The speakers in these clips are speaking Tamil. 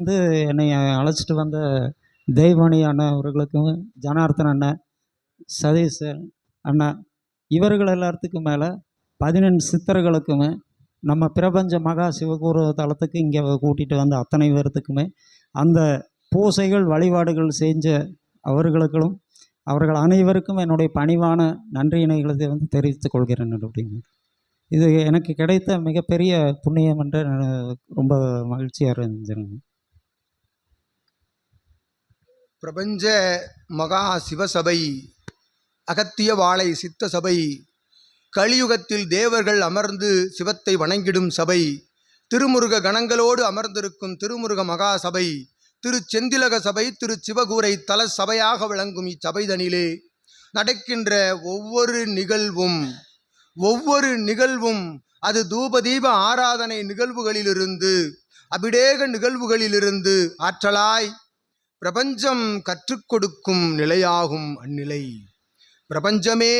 வந்து என்னை அழைச்சிட்டு வந்த தெய்வானி அண்ணன் அவர்களுக்கும் ஜனார்த்தன் அண்ணன் சதீஷ் அண்ணா இவர்கள் எல்லாத்துக்கும் மேலே பதினெண் சித்தர்களுக்குமே நம்ம பிரபஞ்ச மகா சிவகுரு தலத்துக்கு இங்கே கூட்டிகிட்டு வந்த அத்தனை பேர்த்துக்குமே அந்த பூசைகள் வழிபாடுகள் செஞ்ச அவர்களுக்கும் அவர்கள் அனைவருக்கும் என்னுடைய பணிவான நன்றியினைகளை வந்து தெரிவித்துக் கொள்கிறேன் அப்படிங்க. இது எனக்கு கிடைத்த மிகப்பெரிய புண்ணியம் என்று ரொம்ப மகிழ்ச்சியாக இருந்துச்சுங்க பிரபஞ்ச மகா சிவசபை அகத்திய வாழை சித்த சபை கலியுகத்தில் தேவர்கள் அமர்ந்து சிவத்தை வணங்கிடும் சபை திருமுருக கணங்களோடு அமர்ந்திருக்கும் திருமுருக மகா சபை திரு செந்திலக சபை திரு சிவகூரை தல சபையாக விளங்கும் இச்சபைதனிலே நடக்கின்ற ஒவ்வொரு நிகழ்வும் ஒவ்வொரு நிகழ்வும் அது தூபதீப ஆராதனை நிகழ்வுகளிலிருந்து அபிடேக நிகழ்வுகளிலிருந்து ஆற்றலாய் பிரபஞ்சம் கற்றுக் கொடுக்கும் நிலையாகும் அந்நிலை. பிரபஞ்சமே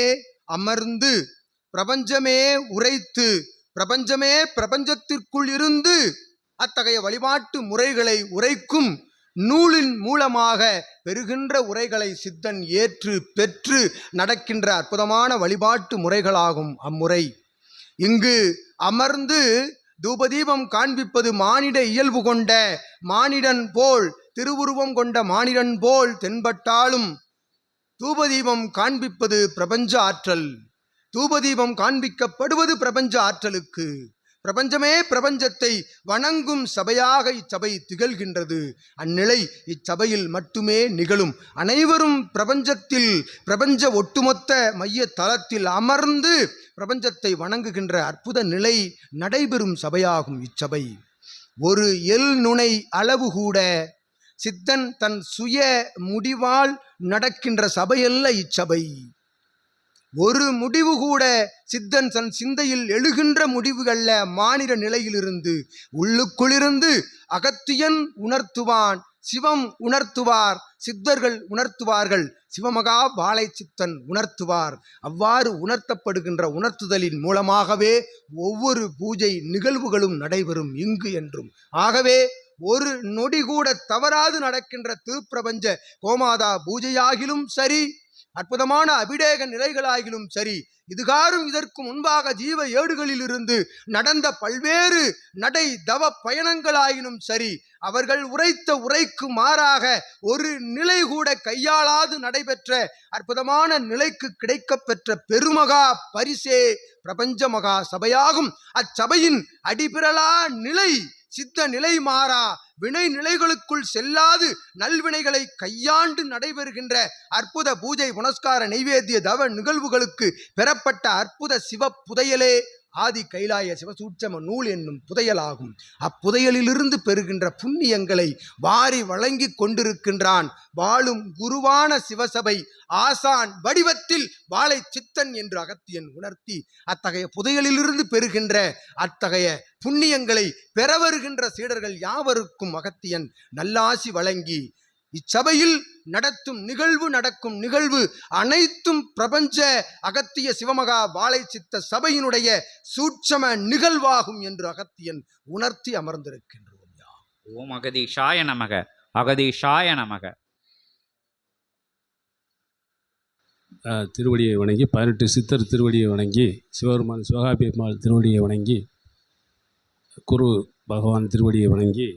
அமர்ந்து பிரபஞ்சமே உரைத்து பிரபஞ்சமே பிரபஞ்சத்திற்குள் இருந்து அத்தகைய வழிபாட்டு முறைகளை உரைக்கும் நூலின் மூலமாக பெறுகின்ற உரைகளை சித்தன் ஏற்று பெற்று நடக்கின்ற அற்புதமான வழிபாட்டு முறைகளாகும் அம்முறை. இங்கு அமர்ந்து தூபதீபம் காண்பிப்பது மானிட இயல்பு கொண்ட மானிடன் போல் திருவுருவம் கொண்ட மானிடன் போல் தென்பட்டாலும் தூபதீபம் காண்பிப்பது பிரபஞ்ச ஆற்றல். தூபதீபம் காண்பிக்கப்படுவது பிரபஞ்ச ஆற்றலுக்கு. பிரபஞ்சமே பிரபஞ்சத்தை வணங்கும் சபையாக இச்சபை திகழ்கின்றது. அந்நிலை இச்சபையில் மட்டுமே நிகழும். அனைவரும் பிரபஞ்சத்தில் பிரபஞ்ச ஒட்டுமொத்த மைய தளத்தில் அமர்ந்து பிரபஞ்சத்தை வணங்குகின்ற அற்புத நிலை நடைபெறும் சபையாகும் இச்சபை. ஒரு எல் நுனை அளவு கூட சித்தன் தன் சுய முடிவால் நடக்கின்ற சபையல்ல இச்சபை. ஒரு முடிவு கூட சித்தன் தன் சிந்தையில் எழுகின்ற முடிவுகள்ல மாநில நிலையிலிருந்து உள்ளுக்குள்ளிருந்து அகத்தியன் உணர்த்துவான் சிவம் உணர்த்துவார் சித்தர்கள் உணர்த்துவார்கள் சிவமகா பாலை சித்தன் உணர்த்துவார். அவ்வாறு உணர்த்தப்படுகின்ற உணர்த்துதலின் மூலமாகவே ஒவ்வொரு பூஜை நிகழ்வுகளும் நடைபெறும் இங்கு என்றும். ஆகவே ஒரு நொடி கூட தவறாது நடக்கின்ற திருப்பிரபஞ்ச கோமாதா பூஜையாகிலும் சரி அற்புதமான அபிடேக நிலைகளாகிலும் சரி இதுகாரும் இதற்கு முன்பாக ஜீவ ஏடுகளிலிருந்து நடந்த பல்வேறு நடை தவ பயணங்களாயினும் சரி அவர்கள் உரைத்த உரைக்கு மாறாக ஒரு நிலை கூட கையாளாது நடைபெற்ற அற்புதமான நிலைக்கு கிடைக்கப்பெற்ற பெருமகா பரிசே பிரபஞ்ச மகா சபையாகும். அச்சபையின் அடிபிரலா நிலை சித்த நிலை மாறா வினை நிலைகளுக்குள் செல்லாது நல்வினைகளை கையாண்டு நடைபெறுகின்ற அற்புத பூஜை புனஸ்கார நைவேத்திய தவ நிகழ்வுகளுக்கு பெறப்பட்ட அற்புத சிவ புதையலே ஆதி கைலாய சிவசூட்சம நூல் என்னும் புதையலாகும். அப்புதையலிலிருந்து பெறுகின்ற புண்ணியங்களை வாரி வழங்கி கொண்டிருக்கின்றான் வாழும் குருவான சிவசபை ஆசான் வடிவத்தில் வாழை சித்தன் என்று அகத்தியன் உணர்த்தி அத்தகைய புதையலிலிருந்து பெறுகின்ற அத்தகைய புண்ணியங்களை பெற வருகின்ற சீடர்கள் யாவருக்கும் அகத்தியன் நல்லாசி வழங்கி இச்சபையில் நடத்தும் நிகழ்வு நடக்கும் நிகழ்வு அனைத்தும் பிரபஞ்ச அகத்திய சிவமகா வாழை சித்த சபையினுடைய சூட்சம நிகழ்வாகும் என்று அகத்தியன் உணர்த்தி அமர்ந்திருக்கின்றோம் யாம். ஓம் அகதீஷாய நமக அகதீஷாய நமக அஹ், திருவடியை வணங்கி பதினெட்டு சித்தர் திருவடியை வணங்கி சிவபெருமான் சிவகாபி அம்மாள் திருவடியை வணங்கி குரு பகவான் திருவடியை வணங்கி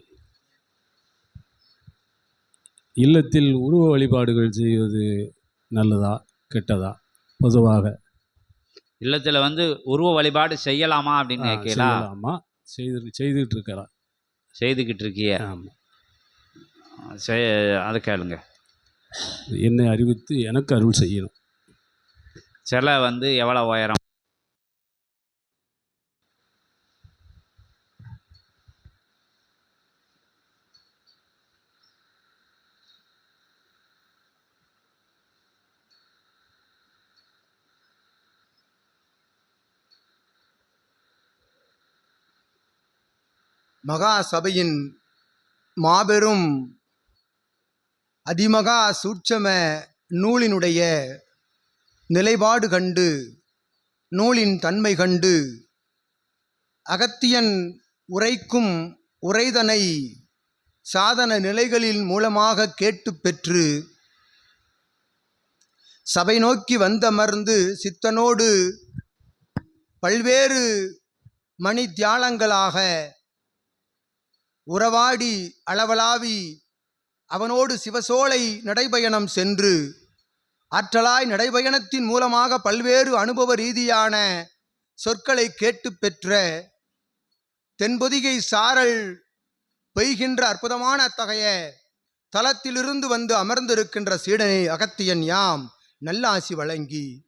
இல்லத்தில் உருவ வழிபாடுகள் செய்வது நல்லதா கெட்டதா? பொதுவாக. இல்லத்துல வந்து உருவ வழிபாடு செய்யலாமா அப்படின்னு அஹ், கேட்கலா? செய்யலாமா? செய்து செய்துட்டு இருக்கிறார் செய்துக்கிட்டு இருக்கிய ஆமாம் செய் அதை கேளுங்க. என்னை அறிவித்து எனக்கு அருள் செய்யணும். சிலை வந்து எவ்வளோ உயரம்? மகா சபையின் மாபெரும் அதிமகா சூட்சம நூலினுடைய நிலைப்பாடு கண்டு நூலின் தன்மை கண்டு அகத்தியன் உரைக்கும் உரைதனை சாதன நிலைகளின் மூலமாக கேட்டு பெற்று சபை நோக்கி வந்தமர்ந்து சித்தனோடு பல்வேறு மணி தியாலங்களாக உறவாடி அளவலாவி அவனோடு சிவசோலை நடைபயணம் சென்று ஆற்றலாய் நடைபயணத்தின் மூலமாக பல்வேறு அனுபவ ரீதியான சொற்களை கேட்டு பெற்ற தென்பொதிகை சாரல் பெய்கின்ற அற்புதமான அத்தகைய தலத்திலிருந்து வந்து அமர்ந்திருக்கின்ற சீடனை அகத்தியன் யாம் நல்லாசி வழங்கி.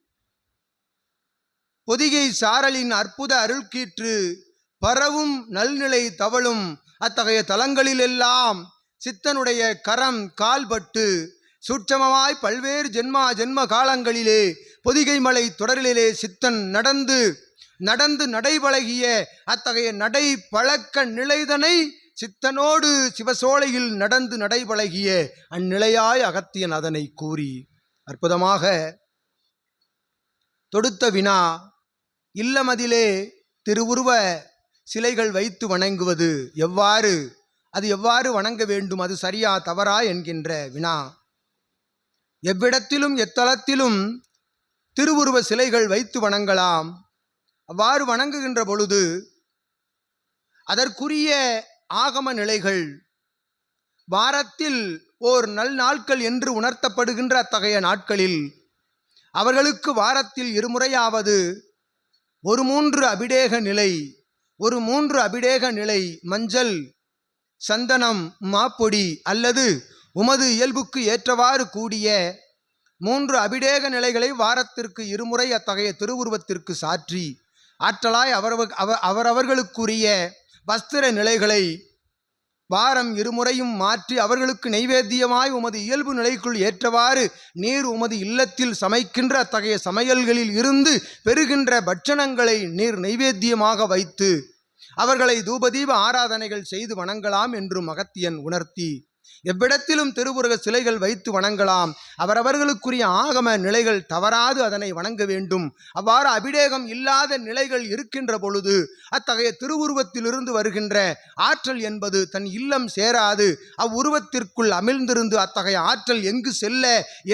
பொதிகை சாரலின் அற்புத அருள்கீற்று பரவும் நல்நிலை தவழும் அத்தகைய தலங்களிலெல்லாம் சித்தனுடைய கரம் கால்பட்டு சூட்சமமாய் பல்வேறு ஜென்மா ஜென்ம காலங்களிலே பொதிகை மலை தொடரிலே சித்தன் நடந்து நடந்து நடைபழகிய அத்தகைய நடை பழக்க நிலைதனை சித்தனோடு சிவசோலையில் நடந்து நடைபழகிய அந்நிலையாய் அகத்தியன் அதனை கூறி அற்புதமாக தொடுத்த வினா இல்லமதிலே திருவுருவ சிலைகள் வைத்து வணங்குவது எவ்வாறு? அது எவ்வாறு வணங்க வேண்டும்? அது சரியா தவறா என்கின்ற வினா. எவ்விடத்திலும் எத்தலத்திலும் திருவுருவ சிலைகள் வைத்து வணங்கலாம். அவ்வாறு வணங்குகின்ற பொழுது அதற்குரிய ஆகம நிலைகள் வாரத்தில் ஓர் நல் நாட்கள் என்று உணர்த்தப்படுகின்ற அத்தகைய நாட்களில் அவர்களுக்கு வாரத்தில் இருமுறையாவது ஒரு மூன்று அபிடேக நிலை ஒரு மூன்று அபிடேக நிலை மஞ்சள் சந்தனம் மாப்பொடி அல்லது உமது இயல்புக்கு ஏற்றவாறு கூடிய மூன்று அபிடேக நிலைகளை வாரத்திற்கு இருமுறை அத்தகைய திருவுருவத்திற்கு சாற்றி ஆற்றலாய் அவரவ அவரவர்களுக்குரிய வஸ்திர நிலைகளை வாரம் இருமுறையும் மாற்றி அவர்களுக்கு நைவேத்தியமாய் உமது இயல்பு நிலைக்குள் ஏற்றவாறு நீர் உமது இல்லத்தில் சமைக்கின்ற அத்தகைய சமையல்களில் இருந்து பெறுகின்ற பட்சணங்களை நீர் நைவேத்தியமாக வைத்து அவர்களை தூபதீப ஆராதனைகள் செய்து வணங்கலாம் என்று மகத்தியன் உணர்த்தி. எவ்விடத்திலும் திருவுருக சிலைகள் வைத்து வணங்கலாம். அவரவர்களுக்குரிய ஆகம நிலைகள் தவறாது அதனை வணங்க வேண்டும். அவ்வாறு அபிடேகம் இல்லாத நிலைகள் இருக்கின்ற பொழுது அத்தகைய திருவுருவத்திலிருந்து வருகின்ற ஆற்றல் என்பது தன் இல்லம் சேராது. அவ்வுருவத்திற்குள் அமிழ்ந்திருந்து அத்தகைய ஆற்றல் எங்கு செல்ல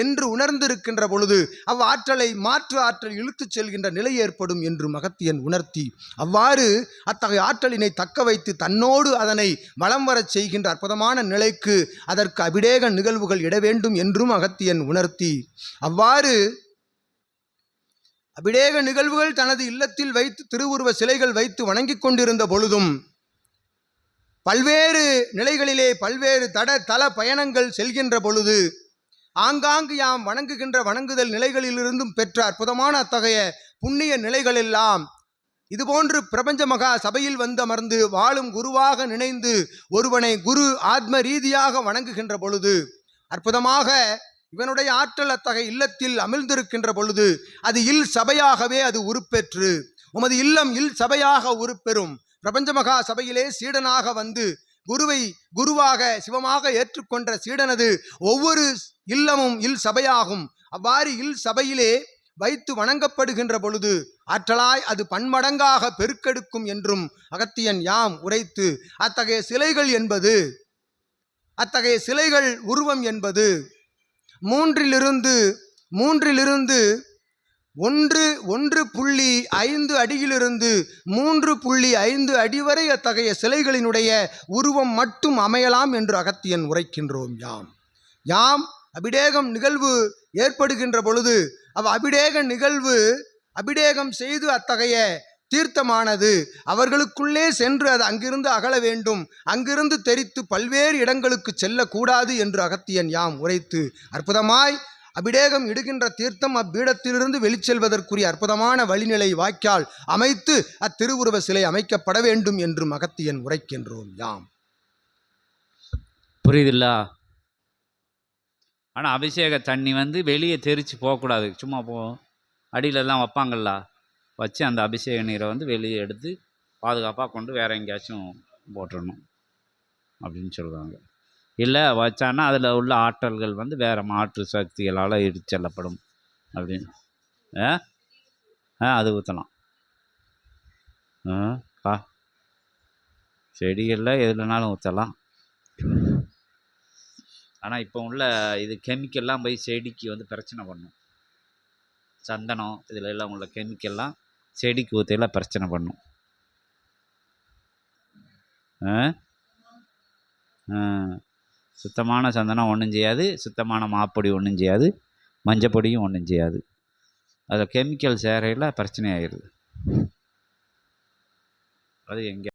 என்று உணர்ந்திருக்கின்ற பொழுது அவ்வாற்றலை மாற்று ஆற்றல் இழுத்துச் செல்கின்ற நிலை ஏற்படும் என்று மகத்தியன் உணர்த்தி அவ்வாறு அத்தகைய ஆற்றலினை தக்க வைத்து தன்னோடு அதனை வலம் வரச் செய்கின்ற அற்புதமான நிலைக்கு அதற்கு அபிடேக நிகழ்வுகள் இட வேண்டும் என்றும் அகத்தியன் உணர்த்தி. அவ்வாறு அபிடேக நிகழ்வுகள் தனது இல்லத்தில் வைத்து திருவுருவ சிலைகள் வைத்து வணங்கிக் கொண்டிருந்த பொழுதும் பல்வேறு நிலைகளிலே பல்வேறு தட தல பயணங்கள் செல்கின்ற பொழுது ஆங்காங்கு யாம் வணங்குகின்ற வணங்குதல் நிலைகளிலிருந்தும் பெற்ற அற்புதமான அத்தகைய புண்ணிய நிலைகளெல்லாம் இதுபோன்று பிரபஞ்ச மகா சபையில் வந்தமர்ந்து வாழும் குருவாக நினைந்து ஒருவனை குரு ஆத்ம ரீதியாக வணங்குகின்ற பொழுது அற்புதமாக இவனுடைய ஆற்றல் அத்தகைய இல்லத்தில் அமிழ்ந்திருக்கின்ற பொழுது அது இல் சபையாகவே அது உருப்பெற்று உமது இல்லம் இல் சபையாக உருப்பெறும். பிரபஞ்ச மகா சபையிலே சீடனாக வந்து குருவை குருவாக சிவமாக ஏற்றுக்கொண்ட சீடனது ஒவ்வொரு இல்லமும் இல் சபையாகும். அவ்வாறு இல் சபையிலே வைத்து வணங்கப்படுகின்ற பொழுது ஆற்றலாய் அது பன்மடங்காக பெருக்கெடுக்கும் என்றும் அகத்தியன் யாம் உரைத்து அத்தகைய சிலைகள் என்பது அத்தகைய சிலைகள் உருவம் என்பது மூன்றிலிருந்து மூன்றிலிருந்து ஒன்று ஒன்று புள்ளி ஐந்து அடியிலிருந்து மூன்று புள்ளி ஐந்து அடி வரை அத்தகைய சிலைகளினுடைய உருவம் மட்டும் அமையலாம் என்று அகத்தியன் உரைக்கின்றோம் யாம். யாம் அபிடேகம் நிகழ்வு ஏற்படுகின்ற பொழுது அவ் அபிடேக நிகழ்வு அபிடேகம் செய்து அத்தகைய தீர்த்தமானது. அவர்களுக்குள்ளே சென்று அது அங்கிருந்து அகல வேண்டும். அங்கிருந்து தெரித்து பல்வேறு இடங்களுக்கு செல்லக்கூடாது என்று அகத்தியன் யாம் உரைத்து அற்புதமாய் அபிடேகம் இடுகின்ற தீர்த்தம் அப்பீடத்திலிருந்து வெளிச்செல்வதற்குரிய அற்புதமான வழிநிலை வாய்க்கால் அமைத்து அத்திருவுருவ சிலை அமைக்கப்பட வேண்டும் என்று அகத்தியன் உரைக்கின்றோம் யாம். புரியுதில்லா? ஆனால் அபிஷேக தண்ணி வந்து வெளியே தெரித்து போகக்கூடாது. சும்மா போ அடியிலலாம் வைப்பாங்கல்ல. வச்சு அந்த அபிஷேக நீரை வந்து வெளியே எடுத்து பாதுகாப்பாக கொண்டு வேற எங்கேயாச்சும் போட்டுடணும் அப்படின்னு சொல்கிறாங்க இல்லை வச்சான்னா அதில் உள்ள ஆற்றல்கள் வந்து வேறு மாற்று சக்திகளால் இடிச்சு செல்லப்படும் அப்படின்னு. ஆ? ஆ அது ஊற்றலாம் ஆ செடிகளில் எதுலனாலும் ஊற்றலாம் ஆனால் இப்போ உள்ள இது கெமிக்கல்லாம் போய் செடிக்கு வந்து பிரச்சனை பண்ணும். சந்தனம் இதில் எல்லாம் உள்ள கெமிக்கல்லாம் செடிக்கு ஊற்றியெல்லாம் பிரச்சனை பண்ணும். சுத்தமான சந்தனம் ஒன்றும் செய்யாது சுத்தமான மாப்பொடி ஒன்றும் செய்யாது மஞ்சப்பொடியும் ஒன்றும் செய்யாது. அதில் கெமிக்கல் சேரையில் பிரச்சனை ஆயிடுது அது எங்கே